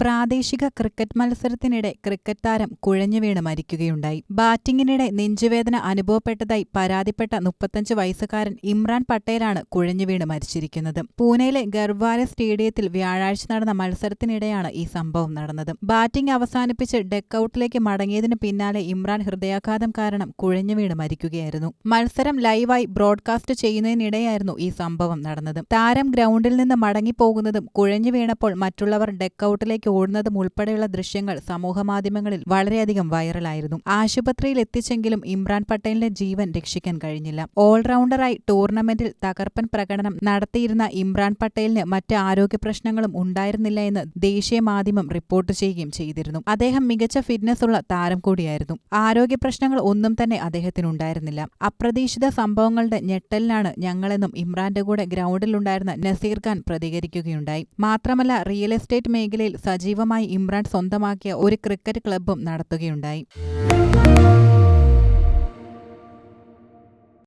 പ്രാദേശിക ക്രിക്കറ്റ് മത്സരത്തിനിടെ ക്രിക്കറ്റ് താരം കുഴഞ്ഞു വീണ് മരിക്കുകയുണ്ടായി. ബാറ്റിംഗിനിടെ നെഞ്ചുവേദന അനുഭവപ്പെട്ടതായി പരാതിപ്പെട്ട മുപ്പത്തഞ്ച് വയസ്സുകാരൻ ഇമ്രാൻ പട്ടേലാണ് കുഴഞ്ഞു വീണ് മരിച്ചിരിക്കുന്നത്. പൂനെയിലെ ഗർവാല സ്റ്റേഡിയത്തിൽ വ്യാഴാഴ്ച നടന്ന മത്സരത്തിനിടെയാണ് ഈ സംഭവം നടന്നത്. ബാറ്റിംഗ് അവസാനിപ്പിച്ച് ഡെക്കൌട്ടിലേക്ക് മടങ്ങിയതിനു പിന്നാലെ ഇമ്രാൻ ഹൃദയാഘാതം കാരണം കുഴഞ്ഞു വീണ് മരിക്കുകയായിരുന്നു. മത്സരം ലൈവായി ബ്രോഡ്കാസ്റ്റ് ചെയ്യുന്നതിനിടെയായിരുന്നു ഈ സംഭവം നടന്നത്. താരം ഗ്രൗണ്ടിൽ നിന്ന് മടങ്ങിപ്പോകുന്നതും കുഴഞ്ഞു വീണപ്പോൾ മറ്റുള്ളവർ ഡെക്കൌട്ടിലേക്ക് ഓടുന്നതും ഉൾപ്പെടെയുള്ള ദൃശ്യങ്ങൾ സമൂഹമാധ്യമങ്ങളിൽ വളരെയധികം വൈറലായിരുന്നു. ആശുപത്രിയിൽ എത്തിച്ചെങ്കിലും ഇമ്രാൻ പട്ടേലിന്റെ ജീവൻ രക്ഷിക്കാൻ കഴിഞ്ഞില്ല. ഓൾറൗണ്ടറായി ടൂർണമെന്റിൽ തകർപ്പൻ പ്രകടനം നടത്തിയിരുന്ന ഇമ്രാൻ പട്ടേലിന് മറ്റ് ആരോഗ്യ പ്രശ്നങ്ങളും ഉണ്ടായിരുന്നില്ല എന്ന് ദേശീയ മാധ്യമം റിപ്പോർട്ട് ചെയ്യുകയും ചെയ്തിരുന്നു. അദ്ദേഹം മികച്ച ഫിറ്റ്നസ് ഉള്ള താരം കൂടിയായിരുന്നു. ആരോഗ്യ പ്രശ്നങ്ങൾ ഒന്നും തന്നെ അദ്ദേഹത്തിനുണ്ടായിരുന്നില്ല അപ്രതീക്ഷിത സംഭവങ്ങളുടെ ഞെട്ടലിനാണ് ഞങ്ങളെന്നും ഇമ്രാന്റെ കൂടെ ഗ്രൗണ്ടിലുണ്ടായിരുന്ന നസീർ ഖാൻ പ്രതികരിക്കുകയുണ്ടായി. മാത്രമല്ല റിയൽ എസ്റ്റേറ്റ് മേഖലയിൽ സജീവമായി ഇമ്രാൻ സ്വന്തമാക്കിയ ഒരു ക്രിക്കറ്റ് ക്ലബ്ബും നടത്തുകയുണ്ടായി.